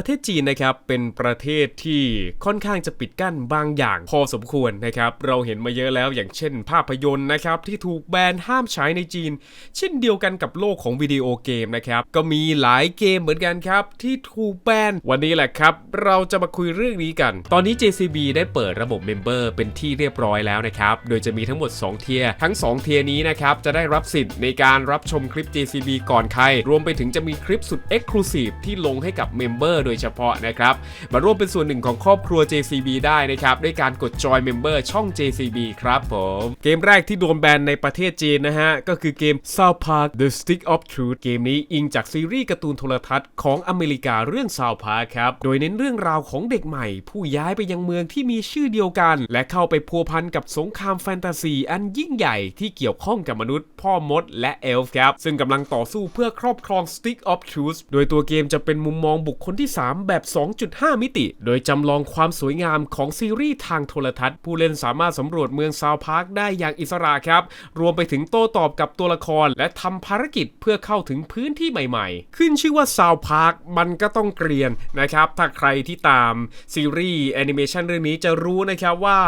ประเทศจีนนะครับเป็นประเทศที่ค่อนข้างจะปิดกั้นบางอย่างพอสมควรนะครับเราเห็นมาเยอะแล้วอย่างเช่น ภาพยนตร์นะครับที่ถูกแบนห้ามฉายในจีน เช่นเดียวกันกับโลกของวิดีโอเกมนะครับก็มีหลายเกมเหมือนกันครับที่ถูกแบนวันนี้แหละครับ เราจะมาคุยเรื่องนี้กัน ตอนนี้ JCB ได้เปิดระบบเมมเบอร์เป็นที่เรียบร้อยแล้วนะครับโดยจะมีทั้งหมด 2 เทียทั้ง 2 เทียนี้นะครับจะได้รับสิทธิ์ในการรับชมคลิป JCB ก่อนใครรวมไปถึงจะมีคลิปสุด Exclusive ที่ลงให้กับเมมเบอร์โดยเฉพาะนะครับ มาร่วมเป็นส่วนหนึ่งของครอบครัว JCB ได้นะครับ ด้วยการกดจอย Member ช่อง JCB ครับผม เกมแรกที่โดนแบนในประเทศจีนนะฮะ ก็คือเกม South Park The Stick of Truth เกมนี้อิงจากซีรีส์การ์ตูนโทรทัศน์ของอเมริกาเรื่อง South Park ครับ โดยเน้นเรื่องราวของเด็กใหม่ ผู้ย้ายไปยังเมืองที่มีชื่อเดียวกัน และเข้าไปพัวพันกับสงครามแฟนตาซีอันยิ่งใหญ่ที่เกี่ยวข้องกับมนุษย์ พ่อมดและเอลฟ์ครับซึ่งกำลังต่อสู้เพื่อครอบครอง Stick of Truth โดยตัวเกมจะเป็นมุมมองบุคคลที่3 แบบ 2.5 มิติ โดยจำลองความสวยงามของซีรีส์ทางโทรทัศน์ ผู้เล่นสามารถสำรวจเมืองซาวพาร์คได้อย่างอิสระครับ รวมไปถึงโต้ตอบกับตัวละครและทำภารกิจเพื่อเข้าถึงพื้นที่ใหม่ๆ ขึ้นชื่อว่าซาวพาร์คมันก็ต้องเกรียนนะครับ ถ้าใครที่ตามซีรีส์แอนิเมชันเรื่องนี้จะรู้นะครับว่า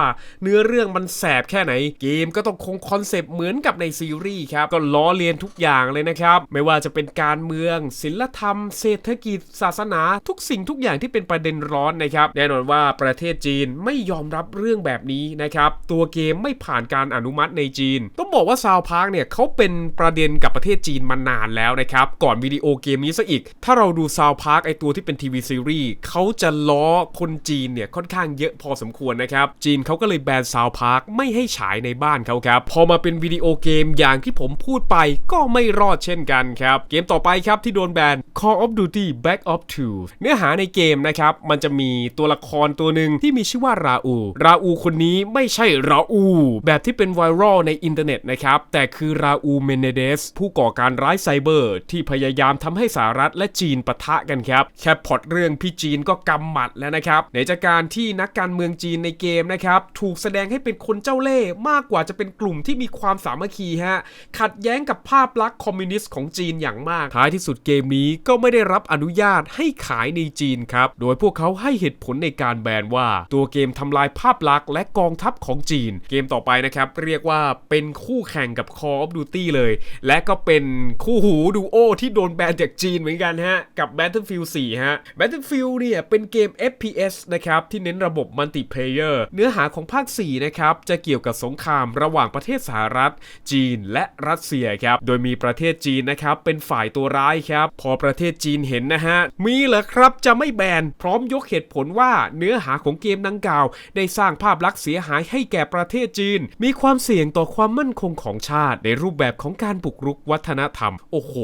เนื้อเรื่องมันแสบแค่ไหน เกมก็ต้องคงคอนเซปต์เหมือนกับในซีรีส์ครับ ก็ล้อเลียนทุกอย่างเลยนะครับ ไม่ว่าจะเป็นการเมือง ศิลธรรม เศรษฐกิจ ศาสนาทุกสิ่งทุกอย่างที่เป็นประเด็นร้อนนะครับ แน่นอนว่าประเทศจีนไม่ยอมรับเรื่องแบบนี้นะครับ ตัวเกมไม่ผ่านการอนุมัติในจีน ต้องบอกว่าซาวพาร์คเนี่ยเขาเป็นประเด็นกับประเทศจีนมานานแล้วนะครับ ก่อนวิดีโอเกมนี้ซะอีก ถ้าเราดูซาวพาร์คไอตัวที่เป็นทีวีซีรีส์เขาจะล้อคนจีนเนี่ยค่อนข้างเยอะพอสมควรนะครับ จีนเขาก็เลยแบนซาวพาร์คไม่ให้ฉายในบ้านเขาครับ พอมาเป็นวิดีโอเกมอย่างที่ผมพูดไปก็ไม่รอดเช่นกันครับ เกมต่อไปครับที่โดนแบน Call of Duty Black Ops 2เนื้อหาในเกมนะครับมันจะมีตัวละครตัวหนึ่งที่มีชื่อว่าราอู ราอูคนนี้ไม่ใช่ราอู แบบที่เป็นไวรัลในอินเทอร์เน็ตนะครับแต่คือราอูเมเนเดสผู้ก่อการร้ายไซเบอร์ ที่พยายามทำให้สหรัฐและจีนปะทะกันครับแค่พอตเรื่องพี่จีนก็กำหมัดแล้วนะครับในจากการที่นักการเมืองจีนในเกมนะครับถูกแสดงให้เป็นคนเจ้าเล่ห์มากกว่าจะเป็นกลุ่มที่มีความสามัคคีฮะขัดแย้งกับภาพลักษณ์คอมมิวนิสต์ของจีนอย่างมากท้ายที่สุดเกมนี้ก็ไม่ได้รับอนุญาตให้ขายในจีนครับ โดยพวกเขาให้เหตุผลในการแบนว่า ตัวเกมทำลายภาพลักษณ์และกองทัพของจีน เกมต่อไปนะครับ เรียกว่าเป็นคู่แข่งกับ Call of Duty เลย และก็เป็นคู่หูดูโอที่โดนแบนจากจีนเหมือนกันฮะ กับ Battlefield 4 ฮะ Battlefield เนี่ยเป็นเกม FPS นะครับที่เน้นระบบมัลติเพลเยอร์เนื้อหาของภาค 4 นะครับ จะเกี่ยวกับสงครามระหว่างประเทศสหรัฐ จีนและรัสเซียครับ โดยมีประเทศจีนนะครับเป็นฝ่ายตัวร้ายครับ พอประเทศจีนเห็นนะฮะ มีเหรอครับจะไม่แบนพร้อมยกเหตุผลว่าเนื้อหาของเกมดังกล่าว ได้สร้างภาพลักษณ์เสียหายให้แก่ประเทศจีน มีความเสี่ยงต่อความมั่นคงของชาติ ในรูปแบบของการบุกรุกวัฒนธรรม โอ้โห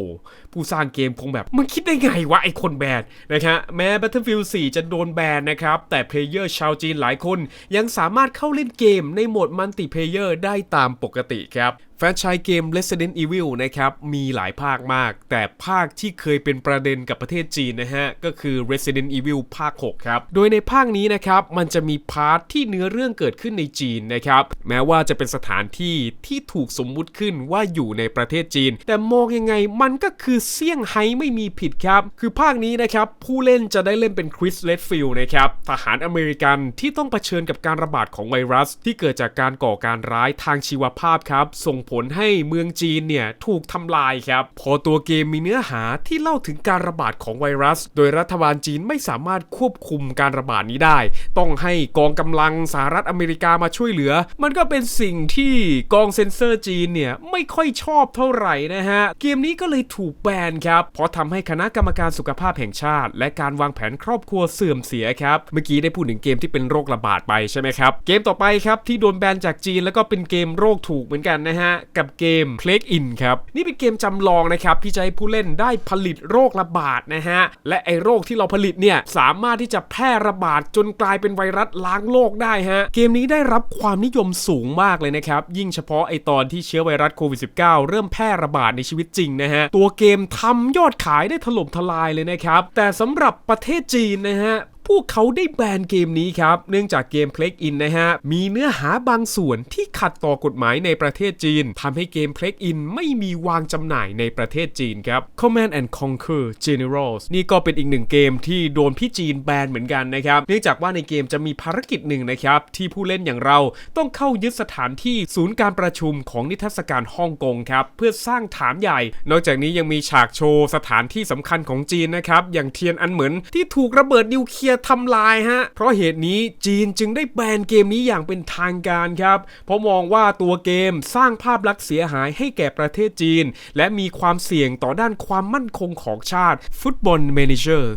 ผู้สร้างเกมคงแบบมึงคิดได้ไงวะไอคนแบนนะครับแม้ Battlefield 4 จะโดนแบนนะครับ แต่เพลเยอร์ชาวจีนหลายคน ยังสามารถเข้าเล่นเกมในโหมดมัลติเพลเยอร์ได้ตามปกติครับแฟรนไชส์เกม Resident Evil นะครับ มีหลายภาคมาก แต่ภาคที่เคยเป็นประเด็นกับประเทศจีนนะฮะ ก็คือ Resident Evil ภาค 6 ครับ โดยในภาคนี้นะครับ มันจะมีพาร์ทที่เนื้อเรื่องเกิดขึ้นในจีนนะครับ แม้ว่าจะเป็นสถานที่ที่ถูกสมมุติขึ้นว่าอยู่ในประเทศจีน แต่มองยังไงมันก็คือเซี่ยงไฮ้ไม่มีผิดครับ คือภาคนี้นะครับ ผู้เล่นจะได้เล่นเป็นคริสเลดฟิลด์นะครับทหารอเมริกันที่ต้องเผชิญกับการระบาดของไวรัส ที่เกิดจากการก่อการร้ายทางชีวภาพครับส่งผลให้เมืองจีนเนี่ยถูกทำลายครับ พอตัวเกมมีเนื้อหาที่เล่าถึงการระบาดของไวรัส โดยรัฐบาลจีนไม่สามารถควบคุมการระบาดนี้ได้ ต้องให้กองกำลังสหรัฐอเมริกามาช่วยเหลือ มันก็เป็นสิ่งที่กองเซนเซอร์จีนเนี่ยไม่ค่อยชอบเท่าไหร่นะฮะ เกมนี้ก็เลยถูกแบนครับ เพราะทำให้คณะกรรมการสุขภาพแห่งชาติ และการวางแผนครอบครัวเสื่อมเสียครับ เมื่อกี้ได้พูดถึงเกมที่เป็นโรคระบาดไปใช่ไหมครับ เกมต่อไปครับที่โดนแบนจากจีนแล้วก็เป็นเกมโรคถูกเหมือนกันนะฮะกับเกม Plague In ครับนี่เป็นเกมจำลองนะครับที่จะให้ผู้เล่นได้ผลิตโรคระบาดนะฮะและไอโรคที่เราผลิตเนี่ยสามารถที่จะแพร่ระบาดจนกลายเป็นไวรัสล้างโลกได้ฮะเกมนี้ได้รับความนิยมสูงมากเลยนะครับยิ่งเฉพาะไอตอนที่เชื้อไวรัสโควิด -19 เริ่มแพร่ระบาดในชีวิตจริงนะฮะตัวเกมทำยอดขายได้ถล่มทลายเลยนะครับแต่สำหรับประเทศจีนนะฮะ พวกเขาได้แบนเกมนี้ครับ เนื่องจากเกม p l a g In นะฮะ มีเนื้อหาบางส่วนที่ขัดต่อกฎหมายในประเทศจีนทำให้เกม p l a g In ไม่มีวางจำหน่ายในประเทศจีนครับ Command and Conquer Generals นี่ก็เป็นอีกหนึ่งเกมที่โดนพี่จีนแบนเหมือนกันนะครับ เนื่องจากว่าในเกมจะมีภารกิจหนึ่งนะครับ ที่ผู้เล่นอย่างเราต้องเข้ายึดสถานที่ศูนย์การประชุมของนิทรรศการฮ่องกงครับ เพื่อสร้างฐานใหญ่ นอกจากนี้ยังมีฉากโชว์สถานที่สำคัญของจีนนะครับ อย่างเทียนอันเหมือนที่ถูกระเบิดนิวเคลียร์ทำลายฮะ เพราะเหตุนี้จีนจึงได้แบนเกมนี้อย่างเป็นทางการครับ เพราะมองว่าตัวเกมสร้างภาพลักษณ์เสียหายให้แก่ประเทศจีน และมีความเสี่ยงต่อด้านความมั่นคงของชาติฟุตบอลเมนเจอร์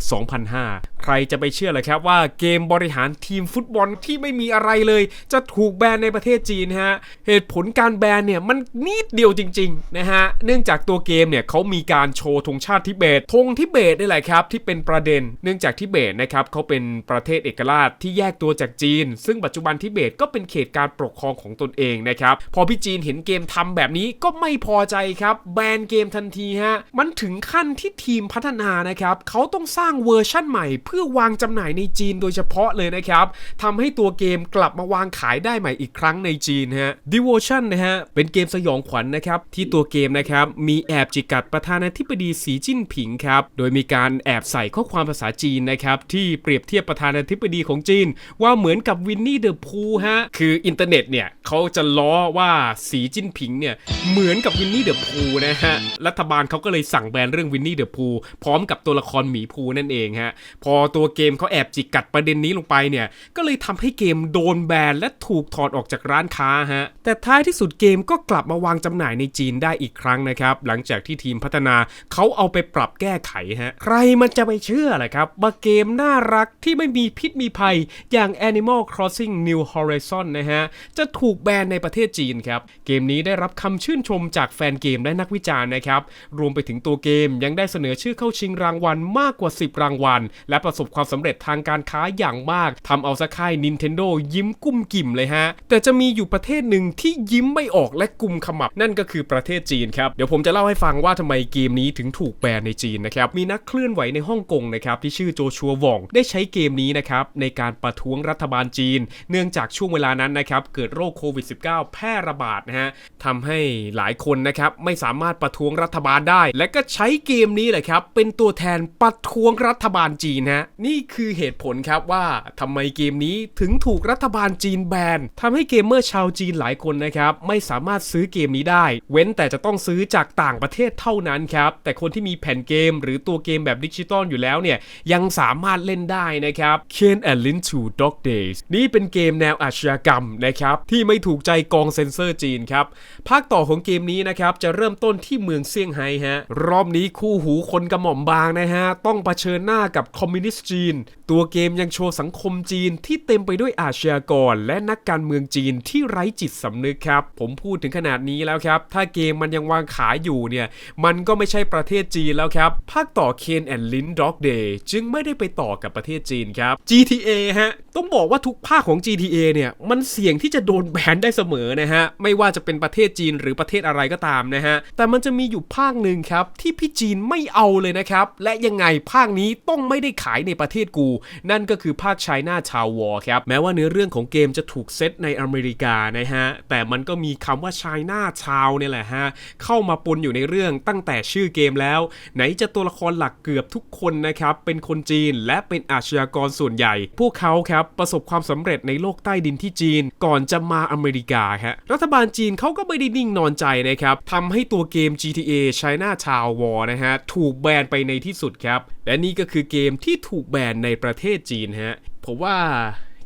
2005ใครจะไปเชื่อเลยครับว่าเกมบริหารทีมฟุตบอลที่ไม่มีอะไรเลย จะถูกแบนในประเทศจีนฮะเหตุผลการแบนเนี่ยมันนิดเดียวจริงๆนะฮะเนื่องจากตัวเกมเนี่ยเขามีการโชว์ธงชาติทิเบตธงทิเบตนี่แหละครับที่เป็นประเด็น เนื่องจากทิเบตนะครับเขาเป็นประเทศเอกราชที่แยกตัวจากจีน ซึ่งปัจจุบันทิเบตก็เป็นเขตการปกครองของตนเองนะครับพอพี่จีนเห็นเกมทำแบบนี้ก็ไม่พอใจครับแบนเกมทันทีฮะมันถึงขั้นที่ทีมพัฒนานะครับเขาต้องสร้างเวอร์ชั่นใหม่เพื่อวางจำหน่ายในจีนโดยเฉพาะเลยนะครับทำให้ตัวเกมกลับมาวางขายได้ใหม่อีกครั้งในจีนฮะ Devotion นะฮะ เป็นเกมสยองขวัญนะครับ ที่ตัวเกมนะครับ มีแอบจิกกัดประธานาธิบดีสีจิ้นผิงครับ โดยมีการแอบใส่ข้อความภาษาจีนนะครับ ที่เปรียบเทียบประธานาธิบดีของจีน ว่าเหมือนกับวินนี่เดอะพูฮะ คืออินเทอร์เน็ตเนี่ยเขาจะล้อว่าสีจิ้นผิงเนี่ยเหมือนกับวินนี่เดอะพูนะฮะรัฐบาลเขาก็เลยสั่งแบนเรื่องวินนี่เดอะพูพร้อมกับตัวละครหมีพูนั่นเองฮะพอตัวเกมเขาแอบจิกกัดประเด็นนี้ลงไปเนี่ย ก็เลยทำให้เกมโดนแบนและถูกถอดออกจากร้านค้าฮะ แต่ท้ายที่สุดเกมก็กลับมาวางจำหน่ายในจีนได้อีกครั้งนะครับ หลังจากที่ทีมพัฒนาเขาเอาไปปรับแก้ไขฮะ ใครมันจะไปเชื่อล่ะครับว่าเกมน่ารักที่ไม่มีพิษมีภัยอย่าง Animal Crossing New Horizon นะฮะ จะถูกแบนในประเทศจีนครับ เกมนี้ได้รับคำชื่นชมจากแฟนเกมและนักวิจารณ์นะครับ รวมไปถึงตัวเกมยังได้เสนอชื่อเข้าชิงรางวัลมากกว่า 10 รางวัล และประประสบความสำเร็จทางการค้าอย่างมากทำเอาสะค่าย Nintendo ยิ้มกุ้มกิ่มเลยฮะ แต่จะมีอยู่ประเทศหนึ่งที่ยิ้มไม่ออกและกุมขมับนั่นก็คือประเทศจีนครับ เดี๋ยวผมจะเล่าให้ฟังว่าทำไมเกมนี้ถึงถูกแบนในจีนนะครับ มีนักเคลื่อนไหวในฮ่องกงนะครับที่ชื่อโจชัวหว่องได้ใช้เกมนี้นะครับในการประท้วงรัฐบาลจีน เนื่องจากช่วงเวลานั้นนะครับเกิดโรคโควิด -19 แพร่ระบาดนะฮะทำให้หลายคนนะครับไม่สามารถประท้วงรัฐบาลได้ และก็ใช้เกมนี้แหละครับเป็นตัวแทนประท้วงรัฐบาลจีนฮะนี่คือเหตุผลครับว่าทำไมเกมนี้ถึงถูกรัฐบาลจีนแบนทำให้เกมเมอร์ชาวจีนหลายคนนะครับ ไม่สามารถซื้อเกมนี้ได้ เว้นแต่จะต้องซื้อจากต่างประเทศเท่านั้นครับ แต่คนที่มีแผ่นเกม หรือตัวเกมแบบดิจิตอลอยู่แล้วเนี่ย ยังสามารถเล่นได้นะครับ Ken and Lin to Dog Days นี่เป็นเกมแนวอาชญากรรมนะครับ ที่ไม่ถูกใจกองเซนเซอร์จีนครับ ภาคต่อของเกมนี้นะครับ จะเริ่มต้นที่เมืองเซี่ยงไฮ้ฮะ รอบนี้คู่หูคนกระหม่อมบางนะฮะ ต้องเผชิญหน้ากับคอมมิวนิสต์จีน ตัวเกมยังโชว์สังคมจีนที่เต็มไปด้วยอาชญากร และนักการเมืองจีนที่ไร้จิตสำนึกครับ ผมพูดถึงขนาดนี้แล้วครับ ถ้าเกมมันยังวางขายอยู่เนี่ย มันก็ไม่ใช่ประเทศจีนแล้วครับ ภาคต่อ Ken and Lin Dog Day จึงไม่ได้ไปต่อกับประเทศจีนครับ GTA ฮะ ต้องบอกว่าทุกภาคของ GTA เนี่ยมันเสี่ยงที่จะโดนแบนได้เสมอนะฮะ ไม่ว่าจะเป็นประเทศจีนหรือประเทศอะไรก็ตามนะฮะ แต่มันจะมีอยู่ภาคหนึ่งครับที่พี่จีนไม่เอาเลยนะครับ และยังไงภาคนี้ต้องไม่ได้ขายในประเทศกู นั่นก็คือภาค China ชาววอครับ แม้ว่าเนื้อเรื่องของเกมจะถูกเซตในอเมริกานะฮะ แต่มันก็มีคำว่า China ชาวเนี่ยแหละฮะ เข้ามาปนอยู่ในเรื่องตั้งแต่ชื่อเกมแล้ว ไหนจะตัวละครหลักเกือบทุกคนนะครับ เป็นคนจีนและเป็นอาชญากรส่วนใหญ่ พวกเขาครับประสบความสำเร็จในโลกใต้ดินที่จีน ก่อนจะมาอเมริกาครับรัฐบาลจีนเขาก็ไม่ได้นิ่งนอนใจนะครับทำให้ตัวเกม GTA China Town War นะฮะถูกแบนไปในที่สุดครับ และนี่ก็คือเกมที่ถูกแบนในประเทศจีนฮะผมว่า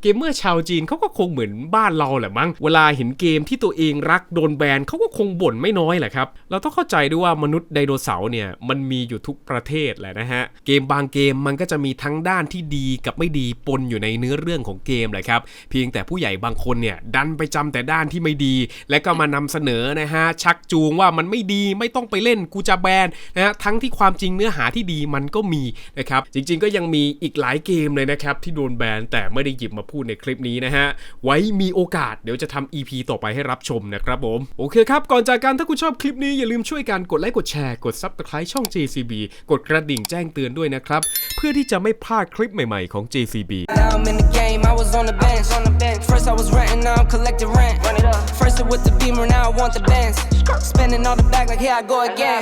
เกมเมอร์ชาวจีนเขาก็คงเหมือนบ้านเราแหละมั้ง เวลาเห็นเกมที่ตัวเองรักโดนแบนเขาก็คงบ่นไม่น้อยแหละครับ เราต้องเข้าใจด้วยว่ามนุษย์ไดโนเสาร์เนี่ยมันมีอยู่ทุกประเทศแหละนะฮะ เกมบางเกมมันก็จะมีทั้งด้านที่ดีกับไม่ดีปนอยู่ในเนื้อเรื่องของเกมแหละครับ เพียงแต่ผู้ใหญ่บางคนเนี่ยดันไปจำแต่ด้านที่ไม่ดี และก็มานำเสนอนะฮะชักจูงว่ามันไม่ดีไม่ต้องไปเล่นกูจะแบนนะฮะทั้งที่ความจริงเนื้อหาที่ดีมันก็มีนะครับจริง ๆ ก็ยังมีอีกหลายเกมเลยนะครับที่โดนแบนแต่ไม่ได้หยิบมาพูดในคลิปนี้นะฮะ ไว้มีโอกาสเดี๋ยวจะทำ EP ต่อไปให้รับชมนะครับผม โอเคครับ ก่อนจากกันถ้าคุณชอบคลิปนี้อย่าลืมช่วยกันกดไลค์กดแชร์กด Subscribe ช่อง JCB กดกระดิ่งแจ้งเตือนด้วยนะครับ เพื่อที่จะไม่พลาดคลิปใหม่ๆของ JCB Now I'm in the game, I was on the bench. On the bench. First I was renting, now I'm collecting rent. Run it up. First it with the beamer, now I want the bands. Spending all the bag like here I go again.